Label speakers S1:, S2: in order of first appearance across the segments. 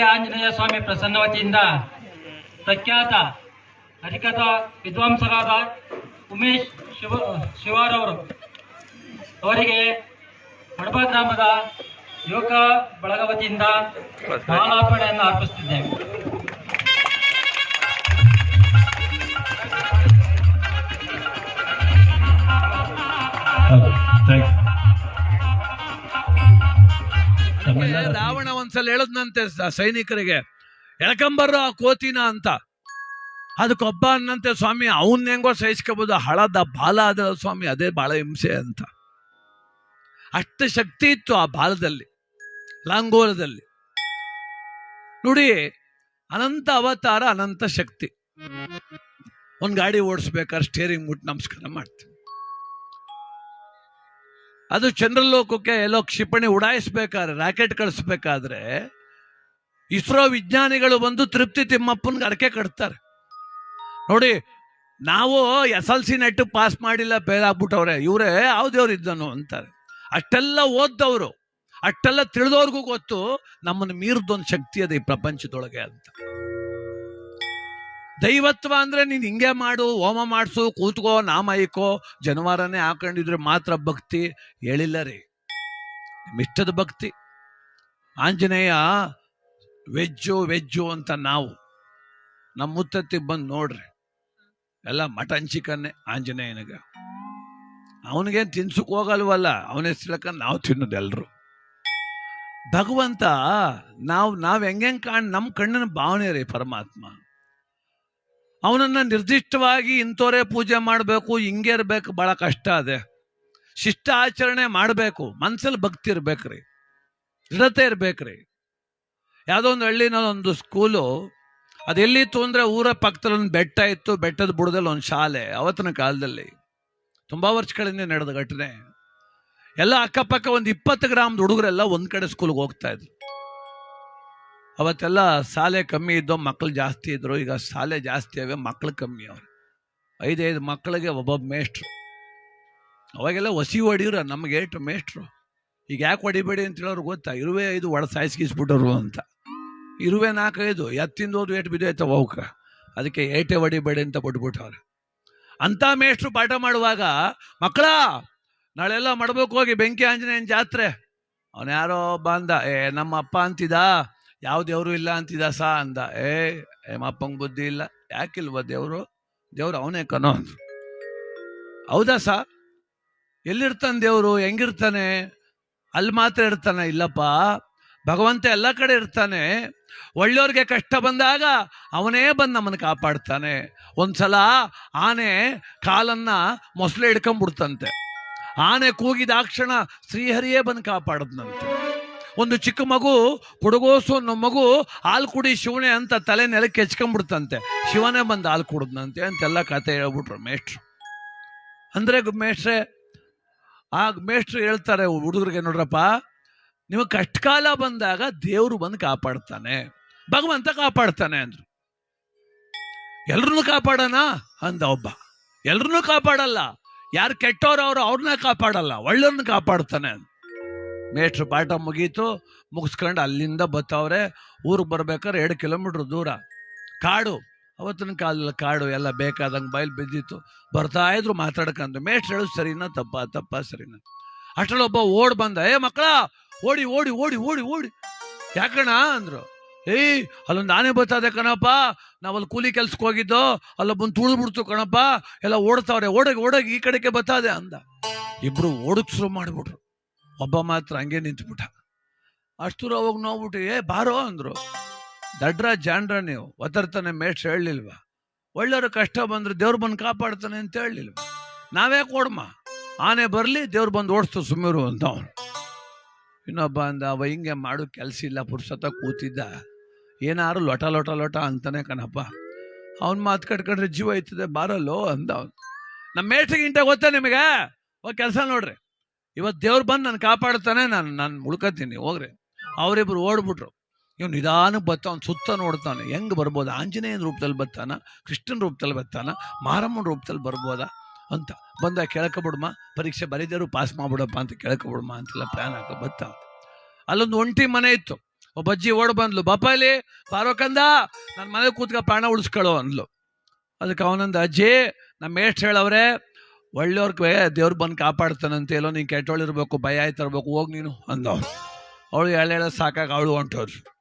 S1: ಆಂಜನೇಯ ಸ್ವಾಮಿ ಪ್ರಸನ್ನವತಿಯಿಂದ ಪ್ರಖ್ಯಾತ ಹರಿಕಥ ವಿದ್ವಾಂಸರಾದ ಉಮೇಶ್ ಶಿವ, ಶಿವಾರವರು ಅವರಿಗೆ ಹಡಬ ಗ್ರಾಮದ ಯುವಕ ಬಳಗವತಿಯಿಂದ ಮಾಲಾರ್ಪಣೆಯನ್ನು ಅರ್ಪಿಸುತ್ತಿದ್ದೇವೆ.
S2: ರಾವಣ ಒಂದ್ಸಲ ಹೇಳದ್ನಂತೆ ಸೈನಿಕರಿಗೆ. ಎಳ್ಕಂಬರ್ರು ಆ ಕೋತಿನ ಅಂತ. ಅದಕ್ಕೊಬ್ಬ ಅನ್ನಂತೆ ಸ್ವಾಮಿ, ಅವನ್ ಹೆಂಗೋ ಸಹಿಸ್ಕೋಬೋದು, ಹಳದ ಬಾಲ ಅದ ಸ್ವಾಮಿ, ಅದೇ ಬಾಳ ಹಿಂಸೆ ಅಂತ. ಅಷ್ಟು ಶಕ್ತಿ ಇತ್ತು ಆ ಬಾಲದಲ್ಲಿ, ಲಾಂಗೋಲದಲ್ಲಿ. ನೋಡಿ, ಅನಂತ ಅವತಾರ, ಅನಂತ ಶಕ್ತಿ. ಒಂದ್ ಗಾಡಿ ಓಡಿಸ್ಬೇಕಾದ್ರೆ ಸ್ಟೇರಿಂಗ್ ಮುಟ್ಟು ನಮಸ್ಕಾರ ಮಾಡ್ತೀವಿ ಅದು ಚಂದ್ರಲೋಕಕ್ಕೆ ಎಲ್ಲೋ ಕ್ಷಿಪಣಿ ಉಡಾಯಿಸ್ಬೇಕಾದ್ರೆ, ರಾಕೆಟ್ ಕಳಿಸ್ಬೇಕಾದ್ರೆ, ಇಸ್ರೋ ವಿಜ್ಞಾನಿಗಳು ಬಂದು ತೃಪ್ತಿ ತಿಮ್ಮಪ್ಪನ್ಗೆ ಅಡಕೆ ಕಟ್ತಾರೆ. ನೋಡಿ, ನಾವು ಎಸ್ ಎಲ್ ಸಿ ನೆಟ್ಟು ಪಾಸ್ ಮಾಡಿಲ್ಲ ಫೇಲ್ ಆಗ್ಬಿಟ್ಟವ್ರೆ, ಇವರೇ ಯಾವ್ದೇವ್ರು ಇದ್ದನು ಅಂತಾರೆ. ಅಷ್ಟೆಲ್ಲ ಓದ್ದವರು, ಅಷ್ಟೆಲ್ಲ ತಿಳಿದವ್ರಿಗೂ ಗೊತ್ತು, ನಮ್ಮನ್ನು ಮೀರ್ದೊಂದು ಶಕ್ತಿ ಅದ ಈ ಪ್ರಪಂಚದೊಳಗೆ ಅಂತ. ದೈವತ್ವ ಅಂದ್ರೆ ನೀನ್ ಹಿಂಗೆ ಮಾಡು, ಹೋಮ ಮಾಡಿಸು, ಕೂತ್ಕೋ, ನಾಮ ಇಕ್ಕೋ, ಜನವಾರನೇ ಹಾಕೊಂಡಿದ್ರೆ ಮಾತ್ರ ಭಕ್ತಿ ಹೇಳಿಲ್ಲ ರೀ. ಮಿಷ್ಟದ ಭಕ್ತಿ. ಆಂಜನೇಯ, ವೆಜ್ಜು ವೆಜ್ಜು ಅಂತ ನಾವು. ನಮ್ಮ ಮುತ್ತತ್ತಿ ಬಂದು ನೋಡ್ರಿ. ಎಲ್ಲ ಮಟನ್ ಚಿಕನ್ನೇ ಆಂಜನೇಯನಿಗ. ಅವನಿಗೇನು ತಿನ್ಸಕ್ ಹೋಗಲ್ವಲ್ಲ, ಅವನ ಹೆಸರಕ್ಕ ನಾವು ತಿನ್ನೋದು ಭಗವಂತ, ನಾವು ನಾವು ಹೆಂಗೆ ಕಾಣ್ ನಮ್ಮ ಕಣ್ಣಿನ ಭಾವನೆ ರೀ ಪರಮಾತ್ಮ. ಅವನನ್ನ ನಿರ್ದಿಷ್ಟವಾಗಿ ಇಂಥವರೇ ಪೂಜೆ ಮಾಡಬೇಕು, ಹಿಂಗೆ ಇರಬೇಕು, ಬಹಳ ಕಷ್ಟ ಅದೇ. ಶಿಷ್ಟ ಆಚರಣೆ ಮಾಡಬೇಕು, ಮನ್ಸಲ್ಲಿ ಭಕ್ತಿ ಇರ್ಬೇಕ್ರಿ. ದೃಢತೆ ಇರ್ಬೇಕ್ರಿ. ಯಾವುದೋ ಒಂದು ಹಳ್ಳಿನ ಒಂದು ಸ್ಕೂಲು ಅದೆಲ್ಲಿತ್ತು ಅಂದ್ರೆ ಊರ ಪಕ್ಕದಲ್ಲಿ ಒಂದು ಬೆಟ್ಟ ಇತ್ತು, ಬೆಟ್ಟದ ಬುಡದಲ್ಲಿ ಒಂದು ಶಾಲೆ, ಅವತ್ತಿನ ಕಾಲದಲ್ಲಿ. ತುಂಬಾ ವರ್ಷಗಳಿಂದ ನಡೆದ ಘಟನೆ. ಎಲ್ಲ ಅಕ್ಕಪಕ್ಕ ಒಂದು ಇಪ್ಪತ್ತು ಗ್ರಾಮದ ಹುಡುಗರೆಲ್ಲ ಒಂದು ಕಡೆ ಸ್ಕೂಲ್ಗೆ ಹೋಗ್ತಾ ಇದ್ರು. ಅವತ್ತೆಲ್ಲ ಶಾಲೆ ಕಮ್ಮಿ ಇದ್ದೋ ಮಕ್ಕಳು ಜಾಸ್ತಿ ಇದ್ರು, ಈಗ ಶಾಲೆ ಜಾಸ್ತಿ ಆಗ ಮಕ್ಕಳು ಕಮ್ಮಿ ಅವ್ರು. ಐದೈದು ಮಕ್ಕಳಿಗೆ ಒಬ್ಬೊಬ್ಬ ಮೇಷ್ಟ್ರು. ಅವಾಗೆಲ್ಲ ಹೊಸಿ ಹೊಡಿವ್ರ ನಮ್ಗೆ ಏಟು ಮೇಷ್ಟ್ರು. ಈಗ ಯಾಕೆ ಹೊಡಿಬೇಡಿ ಅಂತ ಹೇಳೋರು ಗೊತ್ತಾ? ಇರುವೆ ಐದು ಒಡ ಸಾಯಿಸ್ಕಿಸ್ಬಿಟ್ಟರು ಅಂತ. ಇರುವೆ ನಾಲ್ಕೈದು, ಎತ್ತಿಂದೋದು ಏಟ್ ಬಿದ್ದೈತೆ ಅವಕ್ಕ ಅದಕ್ಕೆ ಏಟೆ ಹೊಡಿಬೇಡಿ ಅಂತ ಕೊಟ್ಬಿಟ್ಟವ್ರು. ಅಂತ ಮೇಷ್ಟ್ರು ಪಾಠ ಮಾಡುವಾಗ, ಮಕ್ಕಳ, ನಾಳೆಲ್ಲ ಮಾಡ್ಬೇಕು ಹೋಗಿ ಬೆಂಕಿ ಆಂಜನೇಯನ ಜಾತ್ರೆ. ಅವನು ಯಾರೋ ಬಂದ, ಏ ನಮ್ಮ ಅಪ್ಪ ಅಂತಿದ? ಯಾವ ದೇವರು ಇಲ್ಲ ಅಂತಿದ ಸಾ ಅಂದ. ಏ ಏಮಪ್ಪಂಗೆ ಬುದ್ಧಿ ಇಲ್ಲ. ಯಾಕಿಲ್ವ ದೇವರು? ದೇವ್ರು ಅವನೇ ಕನೋ ಅಂದ್ರು. ಹೌದಾ ಸಾ? ಎಲ್ಲಿರ್ತಾನೆ ದೇವರು? ಹೆಂಗಿರ್ತಾನೆ? ಅಲ್ಲಿ ಮಾತ್ರ ಇರ್ತಾನೆ? ಇಲ್ಲಪ್ಪ. ಭಗವಂತ ಎಲ್ಲ ಕಡೆ ಇರ್ತಾನೆ. ಒಳ್ಳೆಯವ್ರಿಗೆ ಕಷ್ಟ ಬಂದಾಗ ಅವನೇ ಬಂದು ನಮ್ಮನ್ನು ಕಾಪಾಡ್ತಾನೆ. ಒಂದ್ಸಲ ಆನೆ ಕಾಲನ್ನ ಮೊಸಳೆ ಹಿಡ್ಕೊಂಡ್ಬಿಡ್ತಂತೆ. ಆನೆ ಕೂಗಿದಾಕ್ಷಣ ಶ್ರೀಹರಿಯೇ ಬಂದು ಕಾಪಾಡದ್ನಂತೆ. ಒಂದು ಚಿಕ್ಕ ಮಗು ಹುಡುಗೋಸು ಅನ್ನೋ ಮಗು ಹಾಲು ಕುಡಿ ಶಿವನೇ ಅಂತ ತಲೆ ನೆಲಕ್ಕೆ ಹೆಚ್ಕೊಂಡ್ಬಿಡ್ತಂತೆ. ಶಿವನೇ ಬಂದು ಹಾಲು ಕುಡಿದ್ನಂತೆ ಅಂತೆಲ್ಲ ಕತೆ ಹೇಳ್ಬಿಟ್ರು ಮೇಷ್ಟ್ರು. ಅಂದರೆ ಮೇಷ್ಟ್ರೆ, ಆ ಮೇಷ್ಟ್ರು ಹೇಳ್ತಾರೆ ಹುಡುಗರಿಗೆ ನೋಡ್ರಪ್ಪ, ನಿಮಗೆ ಕಷ್ಟಕಾಲ ಬಂದಾಗ ದೇವರು ಬಂದು ಕಾಪಾಡ್ತಾನೆ. ಭಗವಂತ ಕಾಪಾಡ್ತಾನೆ ಅಂದ್ರು. ಎಲ್ರನ್ನೂ ಕಾಪಾಡೋಣ ಅಂದ ಒಬ್ಬ. ಎಲ್ರನ್ನೂ ಕಾಪಾಡಲ್ಲ. ಯಾರು ಕೆಟ್ಟವ್ರು ಅವರು ಅವ್ರನ್ನ ಕಾಪಾಡಲ್ಲ ಒಳ್ಳೆಯವ್ರನ್ನ ಕಾಪಾಡ್ತಾನೆ ಅಂದ ಮೇಷ್ಟ್ರು ಪಾಠ ಮುಗೀತು, ಮುಗಿಸ್ಕೊಂಡು ಅಲ್ಲಿಂದ ಬತ್ತವ್ರೆ, ಊರಿಗೆ ಬರ್ಬೇಕಾದ್ರೆ ಎರಡು ಕಿಲೋಮೀಟ್ರ್ ದೂರ. ಕಾಡು, ಅವತ್ತಿನ ಕಾಲದಲ್ಲಿ ಕಾಡು ಎಲ್ಲ ಬೇಕಾದಂಗೆ ಬಯಲು ಬಿದ್ದಿತ್ತು. ಬರ್ತಾ ಇದ್ರು ಮಾತಾಡ್ಕಂದ್ರು ಮೇಟ್ರ್ ಹೇಳು ಸರಿನಾ ತಪ್ಪ? ತಪ್ಪ ಸರಿನಾ? ಅಷ್ಟರಲ್ಲೊಬ್ಬ ಓಡ್ ಬಂದ, ಏ ಮಕ್ಕಳ, ಓಡಿ ಓಡಿ ಓಡಿ ಓಡಿ ಓಡಿ. ಯಾಕಣ ಅಂದ್ರು. ಏಯ್ ಅಲ್ಲೊಂದು ಆನೆ ಬರ್ತದೆ ಕಣಪ್ಪ, ನಾವಲ್ಲಿ ಕೂಲಿ ಕೆಲ್ಸಕ್ಕೆ ಹೋಗಿದ್ದೋ, ಅಲ್ಲೊಬ್ಬನ್ ತುಳಿದ್ಬಿಡ್ತು ಕಣಪ್ಪ, ಎಲ್ಲ ಓಡ್ತಾವ್ರೆ, ಓಡೋಗಿ, ಓಡಗಿ ಈ ಕಡೆಗೆ ಬತ್ತಾದೆ ಅಂದ. ಇಬ್ರು ಓಡಕ್ ಶುರು ಮಾಡ್ಬಿಟ್ರು. ಒಬ್ಬ ಮಾತ್ರ ಹಂಗೆ ನಿಂತ್ಬಿಟ್ಟ. ಅಷ್ಟು ಅವಾಗ ನೋಡ್ಬಿಟ್ಟು, ಏ, ಬಾರೋ, ಅಂದ್ರು. ದಡ್ರ ಜಾಂಡ್ರ ನೀವು ಒತ್ತರ್ತಾನೆ ಮೇಷ್ ಹೇಳಲಿಲ್ವಾ? ಒಳ್ಳೆಯವ್ರ ಕಷ್ಟ ಬಂದ್ರೆ ದೇವ್ರು ಬಂದು ಕಾಪಾಡ್ತಾನೆ ಅಂತ ಹೇಳಲಿಲ್ವ? ನಾವೇ ಕೊಡ್ಮ ಆನೆ ಬರಲಿ, ದೇವ್ರು ಬಂದು ಓಡಿಸ್ತು ಸುಮ್ಮಿರು ಅಂತ ಅವನು ಇನ್ನೊಬ್ಬ ಅಂದ, ಅವ ಹಿಂಗೆ ಮಾಡು ಕೆಲಸ ಇಲ್ಲ ಪುರುಷತ ಕೂತಿದ್ದ. ಏನಾರು ಲೊಟ ಲೊಟ ಲೊಟ ಅಂತಾನೆ ಕಣಪ್ಪ. ಅವ್ನ ಮಾತು ಕಟ್ಕೊಂಡ್ರೆ ಜೀವ ಐತದೆ ಬಾರಲ್ಲೋ ಅಂದ ಅವನು ನಮ್ಮ ಇಂಟ ಗೊತ್ತಾ ನಿಮಗೆ? ಓ ಕೆಲಸ ನೋಡ್ರಿ. ಇವತ್ತು ದೇವ್ರು ಬಂದು ನಾನು ಕಾಪಾಡ್ತಾನೆ, ನಾನು ನಾನು ಮುಳ್ಕತ್ತೀನಿ ಹೋಗ್ರಿ. ಅವರಿಬ್ರು ಓಡ್ಬಿಟ್ರು. ಇವ್ನು ನಿಧಾನಕ್ಕೆ ಬತ್ತ ಅವ್ನು ಸುತ್ತ ನೋಡ್ತಾನೆ. ಹೆಂಗೆ ಬರ್ಬೋದು? ಆಂಜನೇಯನ ರೂಪದಲ್ಲಿ ಬರ್ತಾನ, ಕೃಷ್ಣನ ರೂಪದಲ್ಲಿ ಬರ್ತಾನ, ಮಾರಮ್ಮನ ರೂಪದಲ್ಲಿ ಬರ್ಬೋದಾ ಅಂತ. ಬಂದ ಬಿಡಮ್ಮ ಪರೀಕ್ಷೆ ಬರೀದರು ಪಾಸ್ ಮಾಡ್ಬಿಡಪ್ಪ ಅಂತ ಕೇಳ್ಕೊಬಿಡ್ಮ ಅಂತೆಲ್ಲ ಪ್ಲಾನ್ ಹಾಕೋ ಬತ್ತ ಅಲ್ಲೊಂದು ಒಂಟಿ ಮನೆ ಇತ್ತು. ಒಬ್ಬ ಅಜ್ಜಿ ಓಡ್ ಬಂದ್ಲು, ಬಾಪ ಇಲ್ಲಿ, ಪಾರ್ವಕಂದ ನನ್ನ ಮನೆ ಕೂತ್ಕ, ಪ್ರಾಣ ಉಳಿಸ್ಕೊಳ್ಳೋ ಅಂದ್ಲು. ಅದಕ್ಕೆ ಅವನಂದ, ಅಜ್ಜಿ ನಮ್ಮ ಮೇಷ್ಟ್ ಹೇಳವ್ರೆ ಒಳ್ಳೆಯವ್ರಿಗೆ ದೇವ್ರು ಬಂದು ಕಾಪಾಡ್ತಾನಂತೆ ಎಲ್ಲೋ ನೀನು ಕೆಟ್ಟೋಳಿರ್ಬೇಕು ಭಯ ಆಯ್ತಿರ್ಬೇಕು ಹೋಗಿ ನೀನು ಅಂದವ್ ಅವಳು ಎಳೆ ಎಳೆ ಸಾಕಾಗ ಅವಳು ಹೊಂಟೋದ್ರು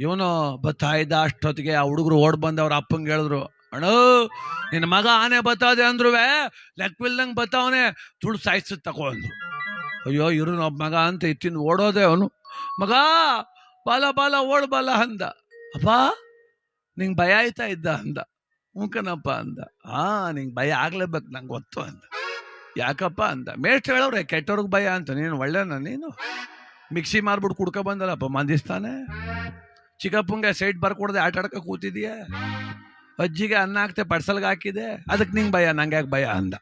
S2: ಇವನು ಬತ್ತಾ ಇದ್ದ ಅಷ್ಟೊತ್ತಿಗೆ ಆ ಹುಡುಗರು ಓಡ್ ಬಂದು ಅವ್ರ ಅಪ್ಪಂಗೆ ಹೇಳಿದ್ರು, ಅಣ್ಣ ನಿನ್ನ ಮಗ ಆನೆ ಬತ್ತಾದೆ ಅಂದ್ರು ಲೆಕ್ಕವಿಲ್ದಂಗೆ ಬತ್ತಾವನೆ ತುಳು ಸಾಯಿಸ್ ತಗೋ ಅಂದ್ರು. ಅಯ್ಯೋ, ಇರು ಒಬ್ಬ ಮಗ ಅಂತ ಇತ್ತಿನ ಓಡೋದೆ ಅವನು. ಮಗ, ಬಾಲ ಬಾಲ, ಓಡ್ ಬಾಲ ಅಂದ. ಅಪ್ಪ ನಿಂಗೆ ಭಯ ಆಯ್ತಾ ಇದ್ದ? ಅಂದ. ಹ್ಞೂಕನಪ್ಪ ಅಂದ. ಆ, ನಿಂಗೆ ಭಯ ಆಗ್ಲೇಬೇಕು, ನಂಗೆ ಗೊತ್ತು ಅಂದ. ಯಾಕಪ್ಪ ಅಂದ. ಮೇಷ್ಟ್ರು ಹೇಳವ್ರೆ ಕೆಟ್ಟವ್ರಿಗೆ ಭಯ ಅಂತ. ನೀನು ಒಳ್ಳೆನ, ನೀನು? ಮಿಕ್ಸಿ ಮಾರ್ಬಿಟ್ಟು ಕುಡ್ಕೊ ಬಂದಲ್ಲಪ್ಪ, ಮಂದಿಸ್ತಾನೆ? ಚಿಕ್ಕಪ್ಪಂಗೆ ಸೈಟ್ ಬರ್ಕೊಡ್ದೆ ಆಟ ಆಡ್ಕ ಕೂತಿದ್ಯಾ? ಅಜ್ಜಿಗೆ ಅನ್ನ ಹಾಕ್ತೆ, ಪಡ್ಸಲ್ಗೆ ಹಾಕಿದೆ. ಅದಕ್ಕೆ ನಿಂಗೆ ಭಯ, ನಂಗೆ ಯಾಕೆ ಭಯ ಅಂದ.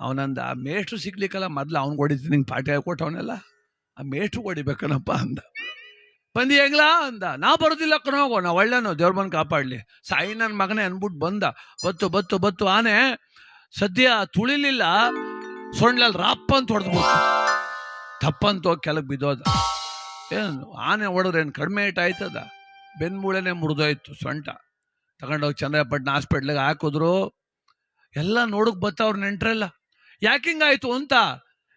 S2: ಅವನಂದ, ಆ ಮೇಷ್ಟ್ರು ಸಿಗ್ಲಿಕ್ಕಲ್ಲ, ಮೊದ್ಲು ಅವ್ನಿಗೆ ಹೊಡಿತೀನಿ, ನಿಂಗೆ ಪಾಠ ಹೇಳ್ಕೊಟ್ಟವನೆಲ್ಲ? ಆ ಮೇಷ್ಟ್ರು ಹೊಡಿಬೇಕನಪ್ಪ ಅಂದ. ಬಂದಿ ಹೆಂಗ್ಲ ಅಂದ. ನಾ ಬರೋದಿಲ್ಲ ಕಣೋಗೋ ನಾ ಒಳ್ಳೆನೋ ದೇವ್ರ ಬಂದು ಕಾಪಾಡ್ಲಿ. ಸಾಯಿ ನನ್ನ ಮಗನೇ ಅಂದ್ಬಿಟ್ಟು ಬಂದ. ಬತ್ತು ಬತ್ತು ಬತ್ತು, ಆನೆ ಸದ್ಯ ತುಳಿಲಿಲ್ಲ. ಸೊಂಡ್ಲಲ್ಲಿ ರಾಪ್ ಅಂತ ಹೊಡೆದ್ಬಿಟ್ಟು ತಪ್ಪಂತ ಹೋಗಿ ಕೆಳಗೆ ಬಿದ್ದೋದ. ಏನು, ಆನೆ ಹೊಡೆದ್ರೆ ಏನು ಕಡಿಮೆ ಏಟ್ ಆಯ್ತದ? ಬೆನ್ಮೂಳೆನೆ ಮುರಿದೋಯ್ತು ಸೊಂಟ. ತಗೊಂಡೋಗಿ ಚಂದ್ರಪಟ್ಟಣ ಹಾಸ್ಪಿಟ್ಲಿಗೆ ಹಾಕಿದ್ರು. ಎಲ್ಲ ನೋಡಕ್ ಬತ್ತವ್ರು ನೆಂಟ್ರೆಲ್ಲ. ಯಾಕೆ ಹಿಂಗಾಯ್ತು ಅಂತ?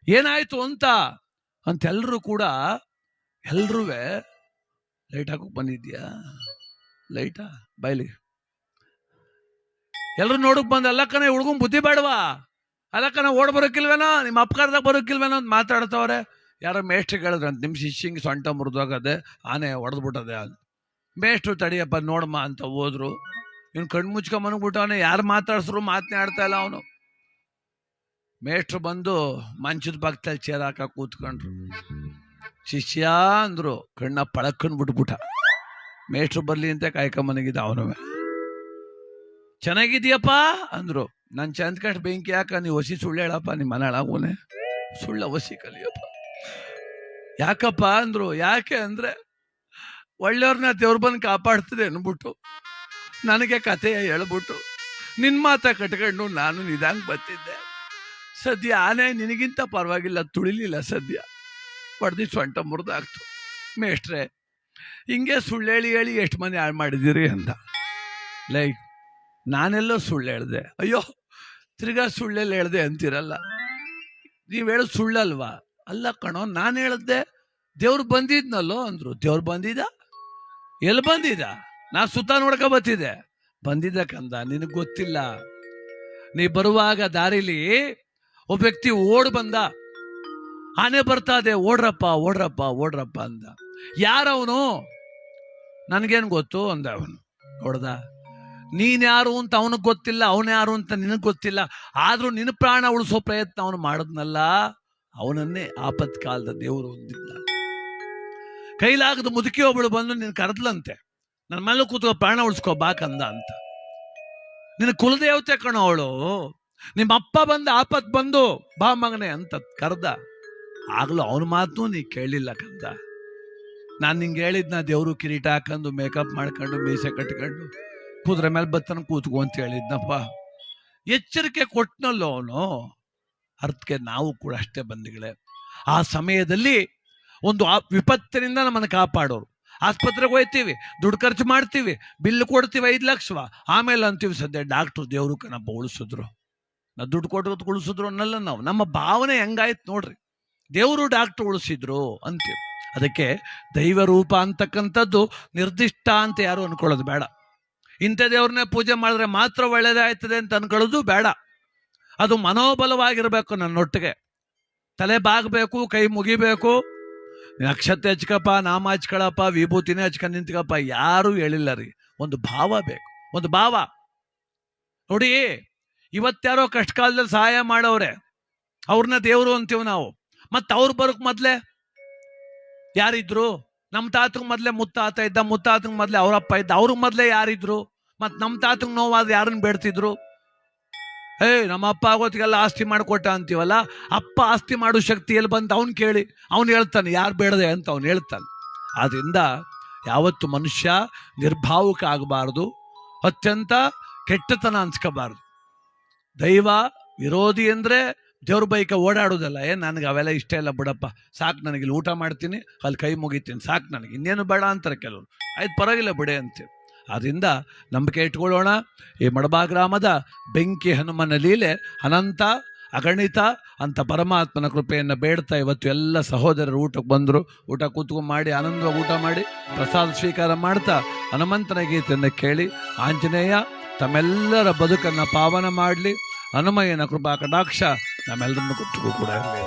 S2: ಏನಾಯ್ತು ಅಂತ? ಅಂತೆಲ್ಲರೂ ಕೂಡ ಎಲ್ರೂ ಲೈಟ್ ಹಾಕೋಕ್ ಬಂದಿದ್ಯಾ? ಲೈಟಾ ಬೈಲಿ ಎಲ್ಲರೂ ನೋಡಕ್ ಬಂದ. ಅಲ್ಲಕ್ಕನ ಹುಡುಗನ್ ಬುದ್ಧಿ ಬೇಡವಾ? ಅಲ್ಲ ಕಣ ಓಡ್ ಬರೋಕಿಲ್ವೇನೋ? ನಿಮ್ಮ ಅಪಕಾರದಾಗ ಬರೋಕಿಲ್ವೇನೋ ಅಂತ ಮಾತಾಡ್ತವ್ರೆ. ಯಾರೋ ಮೇಷ್ಟ್ರಿಗೆ ಅಂತ. ನಿಮ್ಮ ಶಿಷ್ಯಂಗೆ ಸೊಂಟ ಮುರಿದೋಗದೆ ಆನೆ ಹೊಡೆದ್ಬಿಟ್ಟದೆ ಅದು ಮೇಷ್ಟ್ರು ತಡಿಯಪ್ಪ, ನೋಡಮ್ಮ ಅಂತ ಹೋದ್ರು. ಇವ್ನು ಕಣ್ಣು ಮುಚ್ಕೊಂಬನ್ಬಿಟ್ಟವನೆ ಯಾರು ಮಾತಾಡ್ಸ್ರು ಮಾತನಾಡ್ತಾ ಇಲ್ಲ ಅವನು. ಮೇಷ್ಟ್ರು ಬಂದು ಮಂಚದ ಪಕ್ಕದಲ್ಲಿ ಚೇರ್ ಹಾಕ ಕೂತ್ಕೊಂಡ್ರು. ಶಿಷ್ಯ ಅಂದ್ರು, ಕಣ್ಣ ಪಳಕ್ಕನ್ ಬಿಟ್ಬಿಟ್ಟ. ಮೇಷ್ಟ್ರು ಬರ್ಲಿ ಅಂತ ಕಾಯ್ಕೊಂಬನಗಿದ್ದ ಅವನು ಚೆನ್ನಾಗಿದ್ಯಪ್ಪ ಅಂದ್ರು, ನಾನು ಕಟ್ ಬೆಂಕಿ ಯಾಕ ನೀವು ಹೊಸಿ ಸುಳ್ಳು ಹೇಳಪ್ಪ ನಿಮ್ಮ ಮನೆ ಸುಳ್ಳ ಹೊಸಿ ಕಲಿಯಪ್ಪ. ಯಾಕಪ್ಪ ಅಂದ್ರು, ಯಾಕೆ ಅಂದ್ರೆ ಒಳ್ಳೆಯವ್ರನ್ನ ದೇವ್ರು ಬಂದು ಕಾಪಾಡ್ತದೆ ಅನ್ಬಿಟ್ಟು, ನನಗೆ ಕಥೆ ಹೇಳ್ಬಿಟ್ಟು, ನಿನ್ ಮಾತ ಕಟ್ಕೊಂಡು ನಾನು ನಿಧಾನ ಬರ್ತಿದ್ದೆ. ಸದ್ಯ ಆನೆ ನಿನಗಿಂತ ಪರವಾಗಿಲ್ಲ, ತುಳಿಲಿಲ್ಲ ಸದ್ಯ. ಹೊಡೆದಿ ಸೊಂಟ ಮುರಿದಾಗ್ತು ಮೇಷ್ಟ್ರೆ, ಹಿಂಗೆ ಸುಳ್ಳು ಹೇಳಿ ಎಷ್ಟು ಮನೆ ಹಾಳು ಮಾಡಿದ್ದೀರಿ ಅಂತ ಲೈಕ್, ನಾನೆಲ್ಲೋ ಸುಳ್ಳು ಹೇಳ್ದೆ. ಅಯ್ಯೋ, ತಿರ್ಗಾ ಸುಳ್ಳೆಲ್ಲ ಹೇಳಿದೆ ಅಂತಿರಲ್ಲ. ನೀವು ಹೇಳೋದು ಸುಳ್ಳಲ್ವಾ? ಅಲ್ಲ ಕಣೋ, ನಾನು ಹೇಳ್ದೆ ದೇವ್ರು ಬಂದಿದ್ನಲ್ಲೋ ಅಂದ್ರು. ದೇವ್ರು ಬಂದಿದ್ದ? ಎಲ್ಲಿ ಬಂದಿದ ನಾ ಸುತ್ತ ನೋಡ್ಕೊ ಬತ್ತಿದ್ದೆ. ಬಂದಿದ್ದ ಕಂದ, ನಿನಗೆ ಗೊತ್ತಿಲ್ಲ. ನೀ ಬರುವಾಗ ದಾರಿಲಿ ಒಬ್ಬ ವ್ಯಕ್ತಿ ಓಡ್ ಬಂದ. ಆನೆ ಬರ್ತಾ ಇದೆ, ಓಡ್ರಪ್ಪ ಓಡ್ರಪ್ಪ ಓಡ್ರಪ್ಪ ಅಂದ. ಯಾರವನು? ನನಗೇನು ಗೊತ್ತು? ಅಂದ ಅವನು ನೋಡ್ದ? ನೀನ್ ಯಾರು ಅಂತ ಅವನಿಗೆ ಗೊತ್ತಿಲ್ಲ ಅವನು ಯಾರು ಅಂತ ನಿನಗೆ ಗೊತ್ತಿಲ್ಲ. ಆದರೂ ನಿನ್ನ ಪ್ರಾಣ ಉಳಿಸೋ ಪ್ರಯತ್ನ ಅವನು ಮಾಡಿದ್ನಲ್ಲ, ಅವನನ್ನೇ ಆಪತ್ ಕಾಲದ ದೇವರು ಹೊಂದಿದ್ದ. ಕೈಲಾಗದ ಮುದುಕಿ ಒಬ್ಬಳು ಬಂದು ನಿನ್ ಕರೆದ್ಲಂತೆ. ನನ್ನ ಮೇಲೆ ಕೂತ್ಕೋ, ಪ್ರಾಣ ಉಳಿಸ್ಕೋ ಬಾಕಂದ ಅಂತ. ನಿನ್ನ ಕುಲದೇವತೆ ಕಣೋ ಅವಳು. ನಿಮ್ಮ ಅಪ್ಪ ಬಂದ, ಆಪತ್ ಬಂದು, ಬಾ ಮಗನೆ ಅಂತ ಕರ್ದ. ಆಗ್ಲೂ ಅವನ ಮಾತು ನೀ ಕೇಳಿಲ್ಲ ಕಂತ ನಾನು ನಿಂಗೆ ಹೇಳಿದ್ನ ದೇವರು ಕಿರೀಟ ಹಾಕೊಂಡು ಮೇಕಪ್ ಮಾಡ್ಕೊಂಡು, ಮೀಸೆ ಕಟ್ಕೊಂಡು, ಕುದುರೆ ಮೇಲೆ ಬತ್ತನ ಕೂತ್ಕೊ ಅಂತ ಹೇಳಿದ್ನಪ್ಪ. ಎಚ್ಚರಿಕೆ ಕೊಟ್ಟನಲ್ಲ ಅವನು. ಅರ್ಥಕ್ಕೆ ನಾವು ಕೂಡ ಅಷ್ಟೇ ಬಂದಿಗಳೇ ಆ ಸಮಯದಲ್ಲಿ ಒಂದು ಆ ವಿಪತ್ತಿನಿಂದ ನಮ್ಮನ್ನು ಕಾಪಾಡೋರು. ಆಸ್ಪತ್ರೆಗೆ ಹೋಯ್ತೀವಿ ದುಡ್ಡು ಖರ್ಚು ಮಾಡ್ತೀವಿ, ಬಿಲ್ ಕೊಡ್ತೀವಿ ಐದು ಲಕ್ಷವ ಆಮೇಲೆ ಅಂತೀವಿ ಸದ್ಯ ಡಾಕ್ಟ್ರು ದೇವರು ಕಣಪ್ಪ ಉಳಿಸಿದ್ರು. ನಾ ದುಡ್ಡು ಕೊಟ್ಟು ಉಳಿಸಿದ್ರು ಅನ್ನಲ್ಲ ನಾವು. ನಮ್ಮ ಭಾವನೆ ಹೆಂಗಾಯ್ತು ನೋಡ್ರಿ. ದೇವರು ಡಾಕ್ಟರ್ ಉಳಿಸಿದ್ರು ಅಂತೀವಿ ಅದಕ್ಕೆ ದೈವ ರೂಪ ಅಂತಕ್ಕಂಥದ್ದು ನಿರ್ದಿಷ್ಟ ಅಂತ ಯಾರು ಅನ್ಕೊಳ್ಳೋದು ಬೇಡ. ಇಂಥ ದೇವ್ರನ್ನೇ ಪೂಜೆ ಮಾಡಿದ್ರೆ ಮಾತ್ರ ಒಳ್ಳೇದಾಯ್ತದೆ ಅಂತ ಅನ್ಕೊಳ್ಳೋದು ಬೇಡ. ಅದು ಮನೋಬಲವಾಗಿರಬೇಕು ನನ್ನೊಟ್ಟಿಗೆ. ತಲೆ ಬಾಗಬೇಕು, ಕೈ ಮುಗಿಬೇಕು. ನಕ್ಷತ್ರ ಹಚ್ಕಪ್ಪ, ನಾಮ ಹಚ್ಕೊಳಪ್ಪ, ವಿಭೂತಿನೇ ಹಚ್ಕೊಂಡು ನಿಂತ್ಕಪ್ಪ, ಯಾರು ಹೇಳಿಲ್ಲ ರೀ. ಒಂದು ಭಾವ ಬೇಕು. ಒಂದು ಭಾವ. ನೋಡಿ, ಇವತ್ತ್ಯಾರೋ ಕಷ್ಟ ಕಾಲದಲ್ಲಿ ಸಹಾಯ ಮಾಡೋರೆ ಅವ್ರನ್ನ ದೇವರು ಅಂತೀವಿ ನಾವು. ಮತ್ತೆ ಅವ್ರು ಬರೋಕ್ ಮೊದ್ಲೆ ಯಾರಿದ್ರು? ನಮ್ಮ ತಾತಂಗ್ ಮೊದ್ಲೆ ಮುತ್ತಾತ ಇದ್ದ ಮುತ್ತಾತಂಗ್ ಮೊದ್ಲೆ ಅವರಪ್ಪ ಇದ್ದ, ಅವ್ರಿಗೆ ಮೊದ್ಲೆ ಯಾರಿದ್ರು? ಮತ್ ನಮ್ಮ ತಾತಂಗ್ ನೋವಾದ ಯಾರನ್ನ ಬೇಡ್ತಿದ್ರು? ಏಯ್, ನಮ್ಮ ಅಪ್ಪ ಆಗೋತಿಗೆಲ್ಲ ಆಸ್ತಿ ಮಾಡಿಕೊಟ್ಟ ಅಂತೀವಲ್ಲ? ಅಪ್ಪ ಆಸ್ತಿ ಮಾಡೋ ಶಕ್ತಿ ಎಲ್ಲಿ ಬಂತ ಅವ್ನು ಕೇಳಿ. ಅವ್ನು ಹೇಳ್ತಾನೆ, ಯಾರು ಬೇಡದೆ ಅಂತ ಅವ್ನು ಹೇಳ್ತಾನೆ. ಆದ್ರಿಂದ ಯಾವತ್ತು ಮನುಷ್ಯ ನಿರ್ಭಾವುಕ ಆಗಬಾರ್ದು, ಅತ್ಯಂತ ಕೆಟ್ಟತನ ಅನ್ಸ್ಕೋಬಾರ್ದು. ದೈವ ವಿರೋಧಿ ಅಂದ್ರೆ ದೇವ್ರ ಬೈಕ ಓಡಾಡೋದಲ್ಲ ಏನ್ ನನಗೆ ಅವೆಲ್ಲ ಇಷ್ಟ ಇಲ್ಲ ಬಿಡಪ್ಪ, ಸಾಕು ನನಗೆ ಇಲ್ಲಿ ಊಟ ಮಾಡ್ತೀನಿ, ಅಲ್ಲಿ ಕೈ ಮುಗಿತೀನಿ, ಸಾಕು ನನಗೆ, ಇನ್ನೇನು ಬೇಡ ಅಂತಾರೆ ಕೆಲವರು. ಆಯ್ತು, ಪರವಾಗಿಲ್ಲ ಬಿಡೆ ಅಂತೀವಿ ಆದ್ರಿಂದ ನಂಬಿಕೆ ಇಟ್ಕೊಳ್ಳೋಣ, ಈ ಮಡಬಾ ಗ್ರಾಮದ ಬೆಂಕಿ ಹನುಮನ ಲೀಲೆ ಅನಂತ, ಅಗಣಿತ ಅಂತ ಪರಮಾತ್ಮನ ಕೃಪೆಯನ್ನು ಬೇಡ್ತಾ ಇವತ್ತು ಎಲ್ಲ ಸಹೋದರರು ಊಟಕ್ಕೆ ಬಂದರು, ಊಟ ಕೂತ್ಕೊಂಡು ಮಾಡಿ, ಆನಂದವಾಗಿ ಊಟ ಮಾಡಿ, ಪ್ರಸಾದ ಸ್ವೀಕಾರ ಮಾಡ್ತಾ ಹನುಮಂತನ ಗೀತೆಯನ್ನು ಕೇಳಿ, ಆಂಜನೇಯ, ತಮ್ಮೆಲ್ಲರ ಬದುಕನ್ನು ಪಾವನ ಮಾಡಲಿ, ಹನುಮಯ್ಯನ ಕೃಪಾ ಕಟಾಕ್ಷ ನಮ್ಮೆಲ್ಲರನ್ನು ಕೊಟ್ಟಿಗೂ ಕೂಡ ಇರಲಿ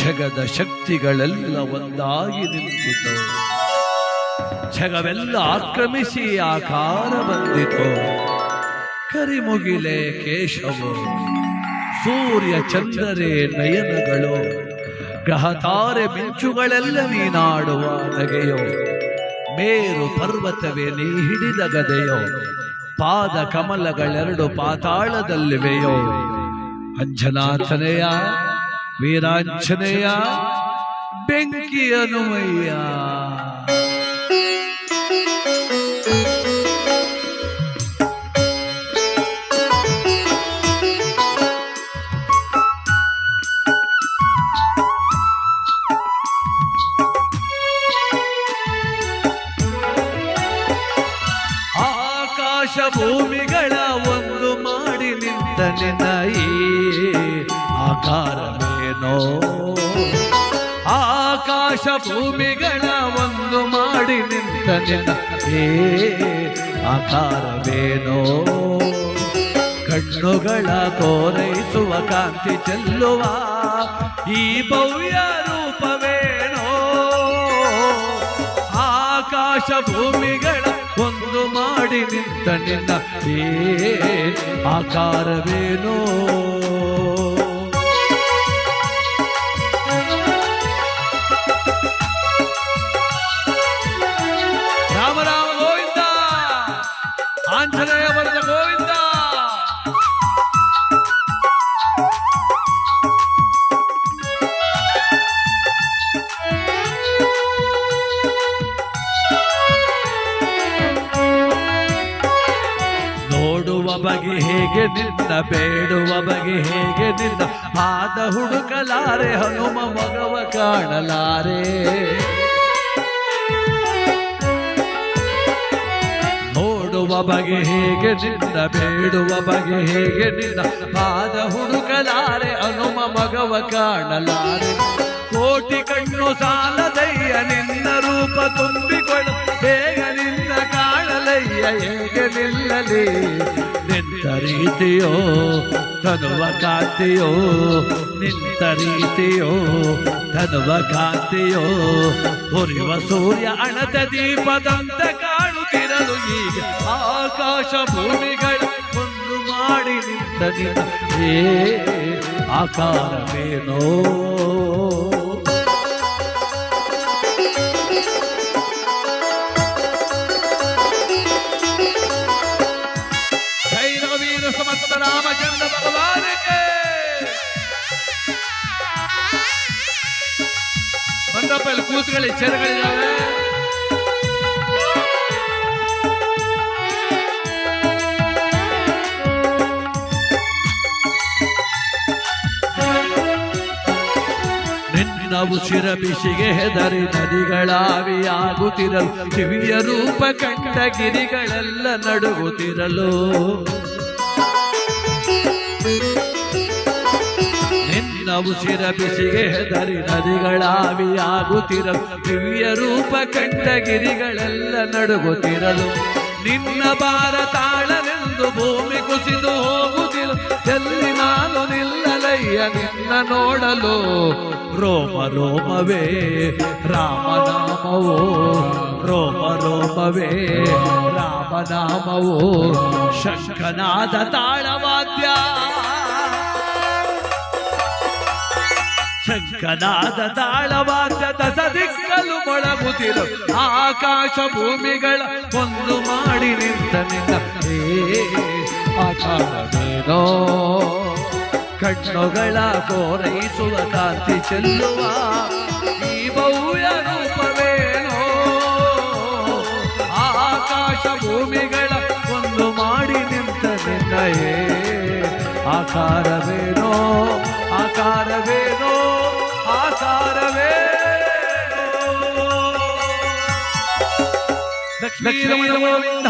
S2: ಜಗದ ಶಕ್ತಿಗಳೆಲ್ಲ ಒಂದಾಗಿ ನಿಂತಿತು. ಜಗವೆಲ್ಲ ಆಕ್ರಮಿಸಿ ಆಕಾರ ಬಂದಿತು. ಕರಿಮುಗಿಲೆ ಕೇಶವು, ಸೂರ್ಯ ಚಂದ್ರರೇ ನಯನಗಳು ಗ್ರಹತಾರೆ ಮಿಂಚುಗಳೆಲ್ಲ ನೀನಾಡುವ ನಗೆಯೋ, ಮೇರು ಪರ್ವತವೇ ನೀ ಹಿಡಿದ ಗದೆಯೋ ಪಾದ ಕಮಲಗಳೆರಡು ಪಾತಾಳದಲ್ಲಿವೆಯೋ. ಅಂಜನಾಥನೆಯ ವೀರಾಂಜನೆಯ ಬೆಂಕಿ ಆಕಾರವೇನೋ ಆಕಾಶ ಭೂಮಿಗಳ ಒಂದು ಮಾಡಿ ನಿಂತ ಏ ಆಕಾರವೇನೋ? ಕಣ್ಣುಗಳ ಕೋರೈಸುವ ಕಾಂತಿ ಚೆಲ್ಲುವ ಈ ಭವ್ಯ ರೂಪವೇನೋ? ಆಕಾಶ ಭೂಮಿಗಳ ಒಂದು ಮಾಡಿ ನಿಂತ ನಿನ್ನ ಏ ಆಕಾರವೇನೋ? ಆಂಜನೇಯ ಬರೆದ ಗೋವಿಂದ. ನೋಡುವ ಬಗೆ ಹೇಗೆ ನಿನ್ನ ಬೇಡುವ ಬಗೆ ಹೇಗೆ ನಿನ್ನ ಪಾದ ಹುಡುಕಲಾರೆ, ಹನುಮ ಮಗವ ಕಾಣಲಾರೆ. ಬಗೆ ಹೇಗೆ ನಿನ್ನ ಬೇಡುವ ಬಗೆ ಹೇಗೆ ನಿನ್ನ ಪಾದ ಹುಡುಕಲಾರೆ ಹನುಮ ಮಗವ ಕಾಣಲಾರೆ. ಕೋಟಿ ಕಣ್ಣು ಸಾಲದಯ್ಯ, ನಿನ್ನ ರೂಪ ತುಂಬಿಕೊಳ್ಳ. ಹೇಗ ನಿನ್ನ ಕಾಣಲಯ್ಯ, ಹೇಗೆ ನಿಲ್ಲಲಿ? ನಿಂತ ರೀತಿಯೋ, ತನುವ ಕಾಂತಿಯೋ, ನಿಂತ ರೀತಿಯೋ, ತನುವ ಕಾಂತಿಯೋ ಹುರಿಯುವ ಸೂರ್ಯ ಅಣತ ದೀಪದಂತ ಕಾಣುತ್ತಿರಲು ಈಗ ಆಕಾಶ ಭೂಮಿಗಳ ಒಂದು ಮಾಡಿ ನಿಂತ ಏ ಆಕಾರವೇನೋ? ಜೈ ರಘುವೀರ ರಾಮಚಂದ್ರ ಬಂದಪ್ಪ ನಿನ್ನ ಶಿರಬಿಸಿಗೆ ಹೆದರಿ ನದಿಗಳಾವಿಯಾಗುತ್ತಿರಲು ಕಿವಿಯ ರೂಪ ಕಂಡ ಗಿರಿಗಳೆಲ್ಲ ನಡುಗುತ್ತಿರಲು. ನಾವು ಶಿರ ಬಿಸಿಗೆ ಹೆದರಿ ನದಿಗಳಾವಿಯಾಗುತ್ತಿರಲು ದಿವ್ಯ ರೂಪ ಕಂಡ ಗಿರಿಗಳೆಲ್ಲ ನಡುಗುತ್ತಿರಲು. ನಿನ್ನ ಬಾರ ತಾಳಲೆಂದು ಭೂಮಿ ಕುಸಿದು ಹೋಗುತ್ತಿರಲು ಎಲ್ಲಿ ನಿಲ್ಲಲಯ್ಯ ನಿನ್ನ ನೋಡಲು. ರೋಮ ರೋಮವೇ, ರಾಮನಾಮವೋ. ರೋಮ ರೋಮವೇ, ರಾಮನಾಮವೋ. ಶಂಖನಾದ ತಾಳವಾದ್ಯ. ಶಂಕನಾದ ತಾಳವಾದ್ಯದ ಸದಿಕ್ಕಲು ಮೊಳಗುತ್ತಿರು ಆಕಾಶ ಭೂಮಿಗಳ ಒಂದು ಮಾಡಿ ನಿಂತ ನಿನ್ನ. ಏ ಆಕಾರವೇನೋ ಕಣ್ಣುಗಳ ಕೋರೈಸುವ ಕಾಂತಿ ಚೆಲ್ಲುವ ಈ ಭವ್ಯ ರೂಪವೇನೋ? ಆಕಾಶ ಭೂಮಿಗಳ ಒಂದು ಮಾಡಿ ನಿಂತ ನಿನ್ನಯೇ ಆಕಾರವೇನೋ? ಆಕಾರವೇನೋ? ಆಕಾರವೇ ಗೋವಿಂದ